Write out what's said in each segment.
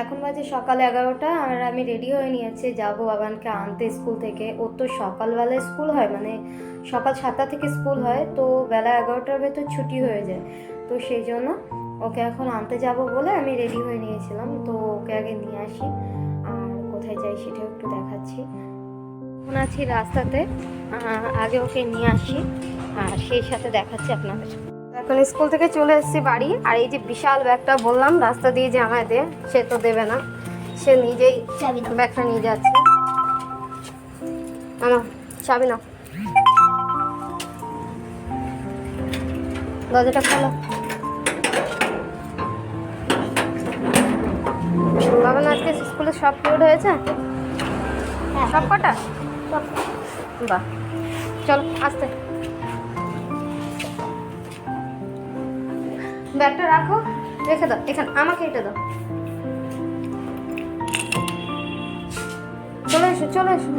এখন বাজে সকাল এগারোটা আর আমি রেডি হয়ে নিয়েছি, যাব বাবানকে আনতে স্কুল থেকে। ওর তো সকালবেলায় স্কুল হয় মানে সকাল সাতটা থেকে স্কুল হয়, তো বেলা এগারোটার ভেতর ছুটি হয়ে যায়। তো সেই জন্য ওকে এখন আনতে যাব বলে আমি রেডি হয়ে নিয়েছিলাম, তো ওকে আগে নিয়ে আসি। আর কোথায় যাই সেটাও একটু দেখাচ্ছি। এখন আছি রাস্তাতে আগে ওকে নিয়ে আসি, আর সেই সাথে দেখাচ্ছি আপনাদের এখন স্কুল থেকে চলে এসেছি বাড়ি। আর এই যে বিশাল ব্যাগটা বললাম রাস্তা দিয়ে যে আমায় দে সে তো দেবে না। সে নিজেই ব্যাগটা নিয়ে যাচ্ছে। না চাবি না দরজাটা খোলো। বাবা না আজকে স্কুলে সব পিরিয়ড হয়েছে? হ্যাঁ, সব কটা। বাহ। চলো আসতে। ব্যাগটা রাখো, রেখে দাও, এখানে, আমাকে এটা দাও। চলে এসো চলে এসো।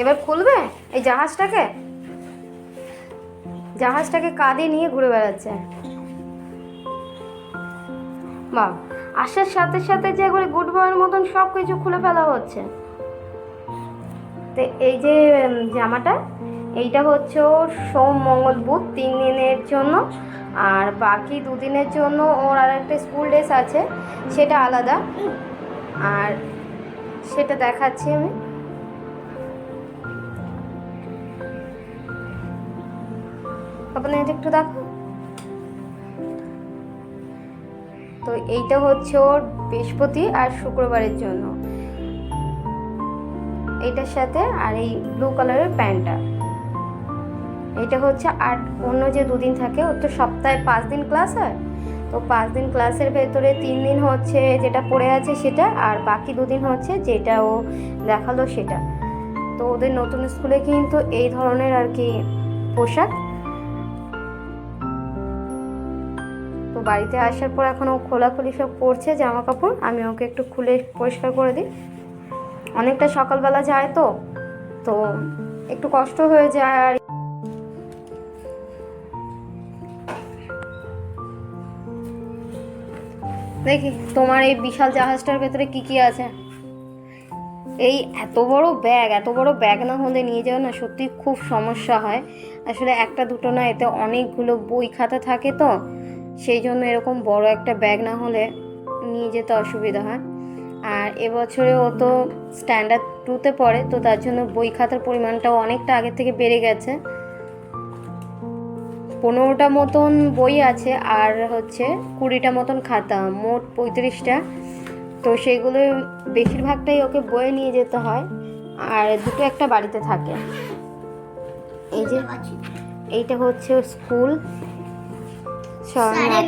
এবার খুলবে? এই জাহাজটাকে? জাহাজটাকে কাঁধে নিয়ে ঘুরে বেড়াচ্ছে। বাহ, আসার সাথে সাথে যে একবারে গুড বয়ের মতন সব কিছু খুলে ফেলা হচ্ছে। তো, এই যে জামাটা এইটা হচ্ছে ওর সোম, মঙ্গল, বুধ তিন দিনের জন্য। আর বাকি দুদিনের জন্য ওর আর একটা স্কুল ড্রেস আছে, সেটা আলাদা। আর সেটা দেখাচ্ছি আমি। আপনি এটা একটু দেখো। তো এইটা হচ্ছে ওর বৃহস্পতি আর শুক্রবারের জন্য। এইটার সাথে আর এই ব্লু কালারের প্যান্টটা। এটা হচ্ছে আর অন্য যে দুদিন থাকে, ওর তো সপ্তাহে পাঁচ দিন ক্লাস হয়। তো পাঁচ দিন ক্লাসের ভেতরে তিন দিন হচ্ছে যেটা পড়ে আছে সেটা, আর বাকি দুদিন হচ্ছে যেটা ও দেখাল সেটা। তো ওদের নতুন স্কুলে কিন্তু এই ধরনের আর কি পোশাক। তো বাড়িতে আসার পর এখন ও খোলাখুলি সব পরছে জামা কাপড় আমি ওকে একটু খুলে পরিষ্কার করে দিই। অনেকটা সকালবেলা যায় তো তো একটু কষ্ট হয়ে যায় আর দেখি, তোমার এই বিশাল জাহাজটার ভেতরে কি কি আছে? এই এত বড় ব্যাগ, এত বড় ব্যাগ না হলে নিয়ে যাওয়া না সত্যি খুব সমস্যা হয়। আসলে একটা দুটো না, এতে অনেকগুলো বই খাতা থাকে তো, সেই জন্য এরকম বড় একটা ব্যাগ না হলে নিয়ে যেতে অসুবিধা হয়। আর এবছরে ও তো স্ট্যান্ডার্ড টুতে পড়ে, তো তার জন্য বই খাতার পরিমাণটাও অনেকটা আগের থেকে বেড়ে গেছে। পনেরোটা মতন বই আছে আর হচ্ছে কুড়িটা মতন খাতা মোট পঁয়ত্রিশটা। তো সেগুলো বেশিরভাগটাই ওকে বয়ে নিয়ে যেতে হয়। আর দুটো একটা বাড়িতে থাকে। এই যে এইটা হচ্ছে স্কুল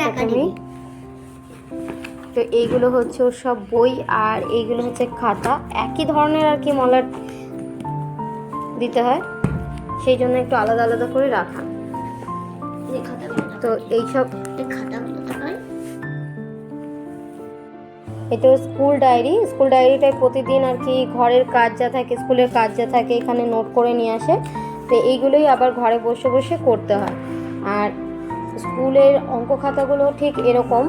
একাডেমি। তো এইগুলো হচ্ছে ওর সব বই আর এইগুলো হচ্ছে খাতা। একই ধরনের আর কি মলার দিতে হয়। সেই জন্য একটু আলাদা আলাদা করে রাখা। তো এইসব এটা স্কুল ডায়েরি। স্কুল ডায়েরিটায় প্রতিদিন আর কি ঘরের কাজ যা থাকে, স্কুলের কাজ যা থাকে এখানে নোট করে নিয়ে আসে। তো এইগুলোই আবার ঘরে বসে বসে করতে হয়। আর স্কুলের অঙ্ক খাতাগুলো ঠিক এরকম।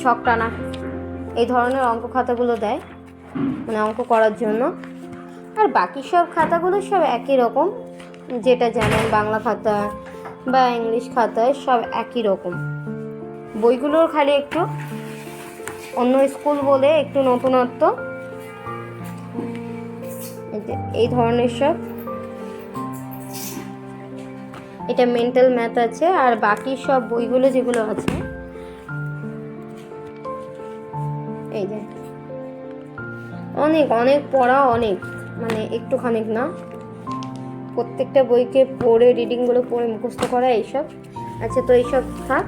ছক টানা এই ধরনের অঙ্ক খাতাগুলো দেয় মানে অঙ্ক করার জন্য। আর বাকি সব খাতাগুলো সব একই রকম, যেটা যেমন বাংলা খাতা বা ইংলিশ খাতায় সব একই রকম। বইগুলোর খালি একটু অন্য স্কুল বলে একটু নতুনত্ব। এই ধরনের সব। এটা মেন্টাল ম্যাথ আছে, আর বাকি সব বইগুলো যেগুলো আছে। এই যে, অনেক অনেক পড়া অনেক মানে একটুখানিক না। প্রত্যেকটা বইকে পড়ে রিডিংগুলো পড়ে মুখস্থ করা, এইসব। আচ্ছা তো এইসব থাক।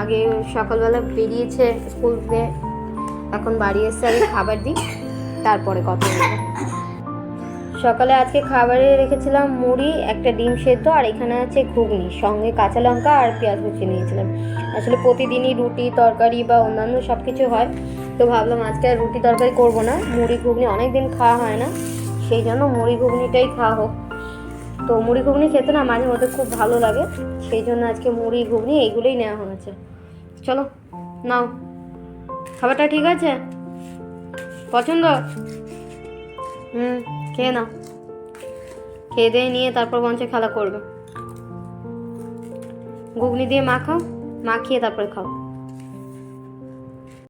আগে সকালবেলা বেরিয়েছে স্কুল থেকে এখন বাড়ি এসে আগে খাবার দিই, তারপরে কথা বলব সকালে আজকে খাবারে রেখেছিলাম মুড়ি, একটা ডিম সেদ্ধ, আর এখানে আছে ঘুগনি, সঙ্গে কাঁচা লঙ্কা আর পেঁয়াজ কুচি নিয়েছিলাম। আসলে প্রতিদিনই রুটি, তরকারি বা অন্যান্য সব কিছু হয়, তো ভাবলাম আজকে আর রুটি তরকারি করব না, মুড়ি, ঘুগনি অনেক দিন খাওয়া হয় না, সেই জন্য মুড়ি, ঘুগনিটাই খাওয়া হোক। তো মুড়ি ঘুগনি খেতে না মাঝে মধ্যে খুব ভালো লাগে, সেই জন্য আজকে মুড়ি ঘুগনি এইগুলোই নেওয়া হয়েছে। চলো, নাও। খাবারটা ঠিক আছে? পছন্দ? হুম, খেয়ে নাও। খেয়ে দিয়ে নিয়ে তারপর মঞ্চে খেলা করবে। ঘুগনি দিয়ে মাখাও, মাখিয়ে তারপরে খাও।